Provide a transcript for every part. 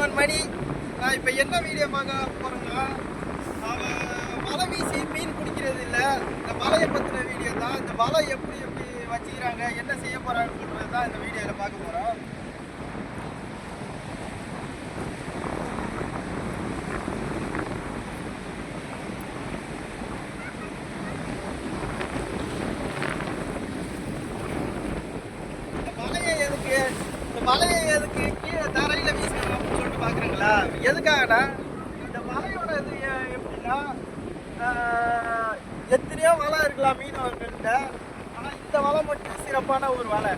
One மணி. நான் இப்போ என்ன வீடியோ பார்க்க போகிறேன்னா மலை வீசி மீன் பிடிக்கிறது இல்லை. இந்த மலையை பற்றின வீடியோ தான். இந்த மலை எப்படி எப்படி வச்சுக்கிறாங்க என்ன செய்ய போறாங்கன்றது தான் இந்த வீடியோவில் பார்க்க போகிறோம் இந்த எதுக்கு இந்த மலையை எதுக்கு கீழே தரையில் வீசணும் அப்படின்னு பார்க்குறீங்களா? எதுக்காகனா இந்த வலையோட இது எப்படின்னா எத்தனையோ வலை இருக்கலாம் மீனவர்கள்ட்ட ஆனால் இந்த வலை மட்டும் சிறப்பான ஒரு வலை.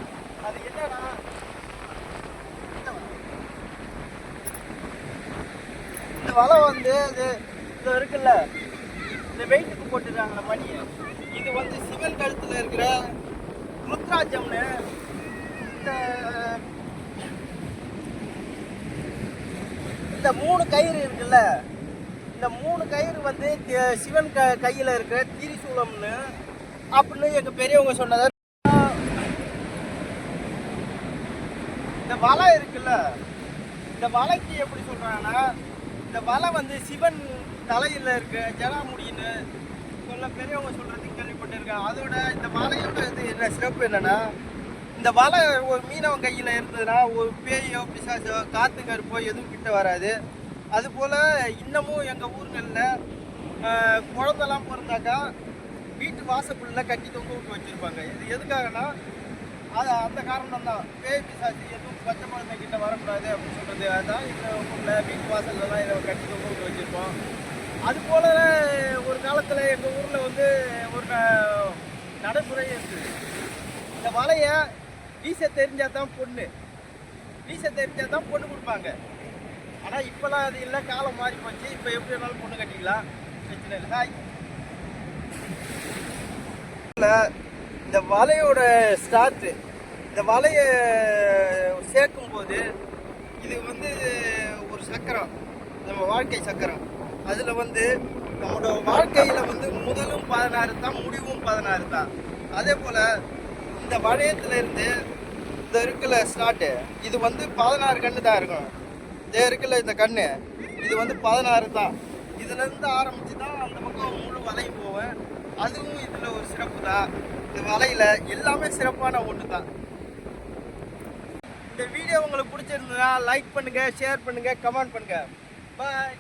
அது என்னன்னா இந்த வலை. இந்த வலை வந்து இது இது இருக்குல்ல இந்த வெயிட்டுக்கு போட்டுருக்காங்களே மணியை. இது வந்து சிவன் கழுத்தில் இருக்கிற ருத்ராஜம்னு இந்த இந்த மூணு கயிறு இருக்குல்ல இந்த மூணு கயிறு வந்து சிவன் க கையில் இருக்கிற திரிசூலம்னு அப்படின்னு எங்கள் பெரியவங்க சொன்னதை இந்த வலை இருக்குல்ல இந்த வலைக்கு எப்படி சொல்கிறாங்கன்னா இந்த வலை வந்து சிவன் தலையில் இருக்க ஜடாமுடின்னு சொல்ல பெரியவங்க சொல்கிறது கேள்விப்பட்டிருக்கேன். அதோட இந்த வலையோட இது என்ன சிறப்பு என்னென்னா இந்த வலை ஒரு மீனவன் கையில் இருந்ததுன்னா ஒரு பேயோ பிசாசோ காற்று கருப்போ எதுவும் கிட்ட வராது. அதுபோல் இன்னமும் எங்கள் ஊர்களில் குழந்தெல்லாம் பிறந்தாக்கா வீட்டு வாசப்புள்ள கட்டி தொங்க விட்டு வச்சுருப்பாங்க. இது எதுக்காகனா அது அந்த காரணம் தான் பேய் பிசாசு எதுவும் பச்சை குழந்தை கிட்ட வரக்கூடாது அப்படின்னு சொல்கிறது அதான் இந்த ஊரில் வீட்டு வாசல்லலாம் இதை கட்டி தொங்க விட்டு வச்சுருப்போம். அதுபோல் ஒரு காலத்தில் எங்கள் ஊரில் வந்து ஒரு நடைமுறை இருக்குது இந்த வலையை வீச தெரிஞ்சால் தான் பொண்ணு. வீச தெரிஞ்சால் தான் பொண்ணு கொடுப்பாங்க. ஆனால் இப்போலாம் அது இல்லை காலம் மாறி போச்சு. இப்போ எப்படி வேணாலும் பொண்ணு கட்டிக்கலாம். பிரச்சனை இல்லை. ஹாய் இந்த வலையோட ஸ்டார்ட்டு இந்த வலையை சேர்க்கும் போது இது வந்து ஒரு சக்கரம். நம்ம வாழ்க்கை சக்கரம். அதில் வந்து நம்மளோட வாழ்க்கையில் வந்து முதலும் பதினாறு தான் முடிவும் பதினாறு தான். அதே போல் இந்த வளையத்துல இருந்து இந்த இருக்குல்ல ஸ்டார்ட்டு இது வந்து பதினாறு கன்று தான் இருக்கும். இதே இருக்குல்ல இந்த கண்ணு இது வந்து பதினாறு தான் இதுலேருந்து ஆரம்பித்து தான் அந்த பக்கம் முழு வலையும் போவேன். அதுவும் இதில் ஒரு சிறப்பு தான் இந்த வலையில் எல்லாமே சிறப்பான ஒன்று தான் இந்த வீடியோ உங்களுக்கு பிடிச்சிருந்ததுன்னா லைக் பண்ணுங்கள் ஷேர் பண்ணுங்கள் கமெண்ட் பண்ணுங்கள் பாய்